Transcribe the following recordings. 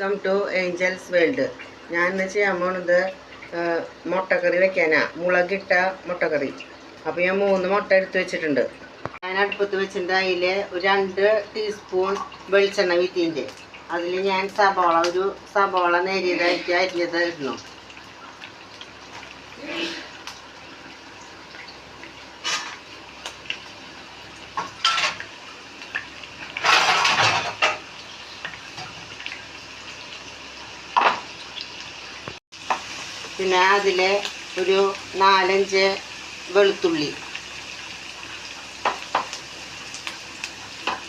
Welcome to Angeles world ഞാൻ എന്ന് ചെയ്യാൻ പോണത് മുട്ടക്കറി വെക്കാനാ. മുളകിട്ട മുട്ടക്കറി. അപ്പോൾ ഞാൻ മൂന്ന് മുട്ട എടുത്ത് വെച്ചിട്ടുണ്ട്. ഞാൻ അടുപ്പത്ത് വെച്ചിട്ടുണ്ട് അതിൽ ഒരു രണ്ട് ടീസ്പൂൺ വെളിച്ചെണ്ണ വീത്തിന്റെ അതിൽ ഞാൻ സബോള ഒരു സബോള നേരിയതായിട്ട് അരിഞ്ഞത് പിന്നെ അതിൽ ഒരു നാലഞ്ച് വെളുത്തുള്ളി.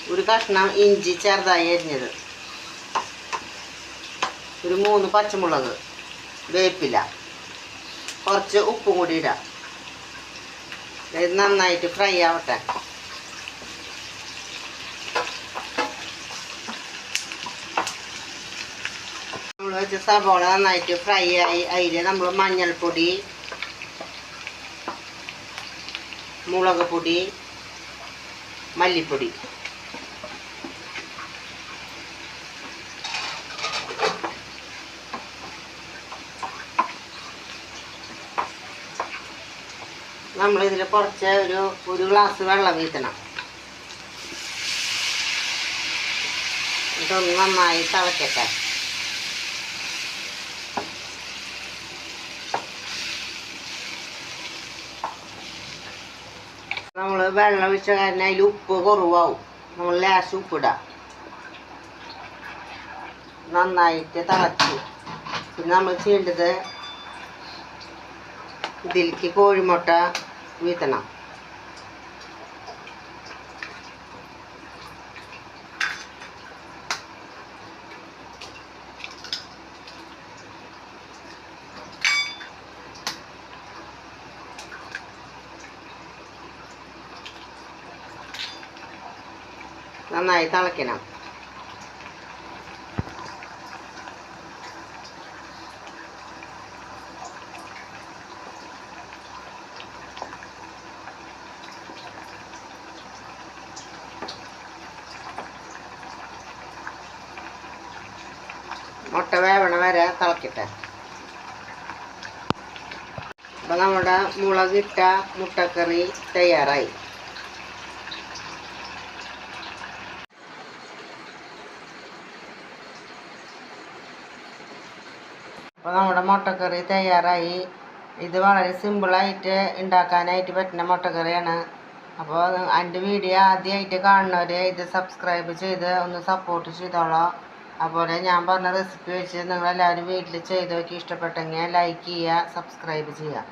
ഒരു കഷ്ണം ഇഞ്ചി ചെറുതായി അരിഞ്ഞത്. ഒരു മൂന്ന് പച്ചമുളക് വേപ്പില കുറച്ച് ഉപ്പും കൂടി ഇടാം. നന്നായിട്ട് ഫ്രൈ ആവട്ടെ. വെച്ച സബോള നന്നായിട്ട് ഫ്രൈ ആയി. അതിൽ നമ്മൾ മഞ്ഞൾപ്പൊടി മുളക് പൊടി മല്ലിപ്പൊടി. നമ്മളിതിൽ കുറച്ച് ഒരു ഒരു ഗ്ലാസ് വെള്ളം വീഴ്ത്തണം ഇതൊന്ന് നന്നായി തിളക്കട്ടെ നമ്മൾ വെള്ളം ഒഴിച്ച കാരണം അതിൽ ഉപ്പ് കുറവാവും. നമ്മൾ ലേശം ഉപ്പിടാം. നന്നായിട്ട് തിളച്ചു പിന്നെ നമ്മൾ ചെയ്യേണ്ടത് ഇതിലേക്ക് കോഴിമുട്ട വീത്തണം. നന്നായി തിളയ്ക്കണം. മുട്ട വേവണ വരെ തിളക്കട്ടെ. അപ്പോൾ നമ്മുടെ മുളകിട്ട മുട്ടക്കറി തയ്യാറായി. അപ്പോൾ നമ്മുടെ മുട്ടക്കറി തയ്യാറായി. ഇത് വളരെ സിമ്പിളായിട്ട് ഉണ്ടാക്കാനായിട്ട് പറ്റുന്ന മുട്ടക്കറിയാണ്. അപ്പോൾ എന്റെ വീഡിയോ ആദ്യമായിട്ട് കാണുന്നവർ ഇത് സബ്സ്ക്രൈബ് ചെയ്ത് ഒന്ന് സപ്പോർട്ട് ചെയ്തോളാം. അതുപോലെ ഞാൻ പറഞ്ഞ റെസിപ്പി വെച്ച് നിങ്ങളെല്ലാവരും വീട്ടിൽ ചെയ്ത് നോക്കി. ഇഷ്ടപ്പെട്ടെങ്കിൽ ലൈക്ക് ചെയ്യുക സബ്സ്ക്രൈബ് ചെയ്യുക.